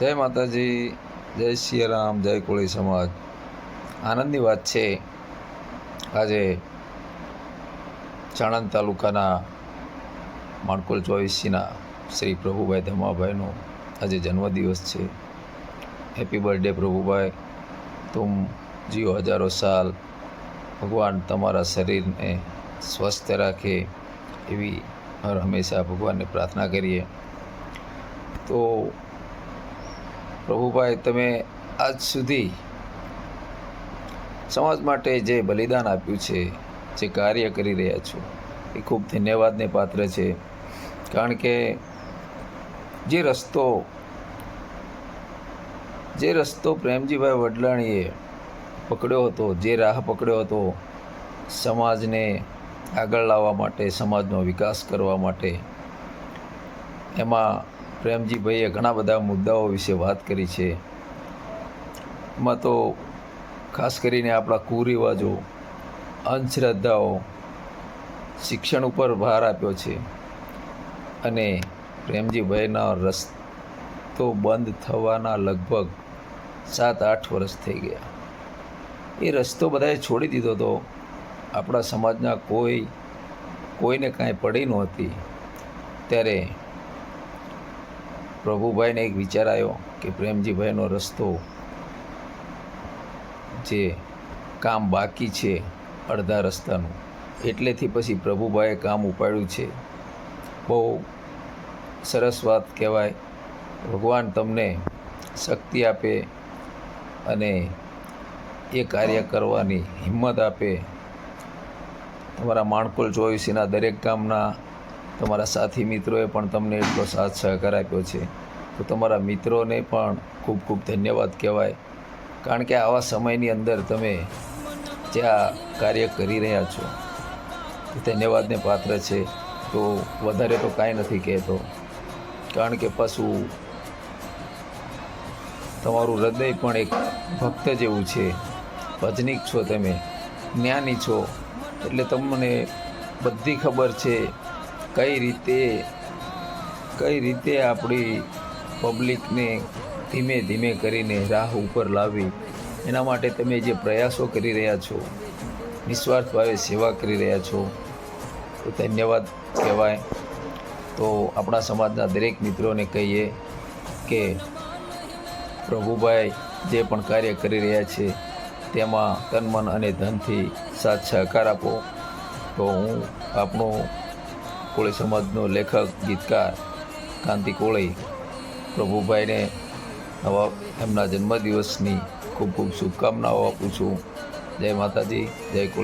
જય માતાજી, જય સિયારામ જય કોળી સમાજ. આનંદની વાત છે, આજે ચાણંદ તાલુકાના માણકોલ ચોવીસીના શ્રી પ્રભુભાઈ ધમાભાઈનો આજે જન્મદિવસ છે. Happy birthday Prabhubhai. તુમ જીઓ હજારો સાલ. ભગવાન તમારા શરીરને સ્વસ્થ રાખે એવી હર હંમેશા ભગવાનને પ્રાર્થના કરીએ. તો પ્રભુભાઈ, તમે આજ સુધી સમાજ માટે જે બલિદાન આપ્યું છે, જે કાર્ય કરી રહ્યા છો, એ ખૂબ ધન્યવાદને પાત્ર છે. કારણ કે જે રસ્તો જે રસ્તો પ્રેમજીભાઈ વડલાણીએ પકડ્યો હતો, જે રાહ પકડ્યો હતો, સમાજને આગળ લાવવા માટે, સમાજનો વિકાસ કરવા માટે એમાં પ્રેમજીભાઈએ ઘણા બધા મુદ્દાઓ વિશે વાત કરી છે. એમાં તો ખાસ કરીને આપણા કુરિવાજો, અંધશ્રદ્ધાઓ, શિક્ષણ ઉપર ભાર આપ્યો છે. અને પ્રેમજીભાઈના રસ્તો બંધ થવાના લગભગ સાત આઠ વર્ષ થઈ ગયા. એ રસ્તો બધાએ છોડી દીધો હતો આપણા સમાજના કોઈ, કોઈને કાંઈ પડી નહોતી ત્યારે પ્રભુભાઈને એક વિચાર આવ્યો કે પ્રેમજીભાઈનો રસ્તો જે કામ બાકી છે અડધા રસ્તાનું, એટલેથી પછી પ્રભુભાઈએ કામ ઉપાડ્યું છે. બહુ સરસ વાત કહેવાય. ભગવાન તમને શક્તિ આપે અને એ કાર્ય કરવાની હિંમત આપે. તમારા માણકોલ ચોવીસીના દરેક ગામના તમારા સાથી મિત્રોએ પણ તમને એટલો સાથ સહકાર આપ્યો છે. તો તમારા મિત્રોને પણ ખૂબ ખૂબ ધન્યવાદ કહેવાય. કારણ કે આવા સમયની અંદર તમે જે આ કાર્ય કરી રહ્યા છો ધન્યવાદને પાત્ર છે. તો વધારે તો કાંઈ નથી કહેતો. કારણ કે પશુ તમારું હૃદય પણ એક ભક્ત જેવું છે. ભજનિક છો તમે, જ્ઞાની છો. એટલે તમને બધી ખબર છે કઈ રીતે કઈ રીતે આપણી પબ્લિકને ધીમે ધીમે કરીને રાહ ઉપર લાવી, એના માટે તમે જે પ્રયાસો કરી રહ્યા છો નિસ્વાર્થ ભાવે સેવા કરી રહ્યા છો, તો ધન્યવાદ કહેવાય. તો આપણા સમાજના દરેક મિત્રોને કહીએ કે પ્રભુભાઈ જે પણ કાર્ય કરી રહ્યા છે, તેમાં તન મન અને ધનથી સાથ સહકાર આપો. તો હું આપણો કોળી સમાજનો લેખક, ગીતકાર કાંતિ કોળી, પ્રભુભાઈને નવા એમના જન્મદિવસની ખૂબ ખૂબ શુભકામનાઓ આપું છું. જય માતાજી, જય કોળી.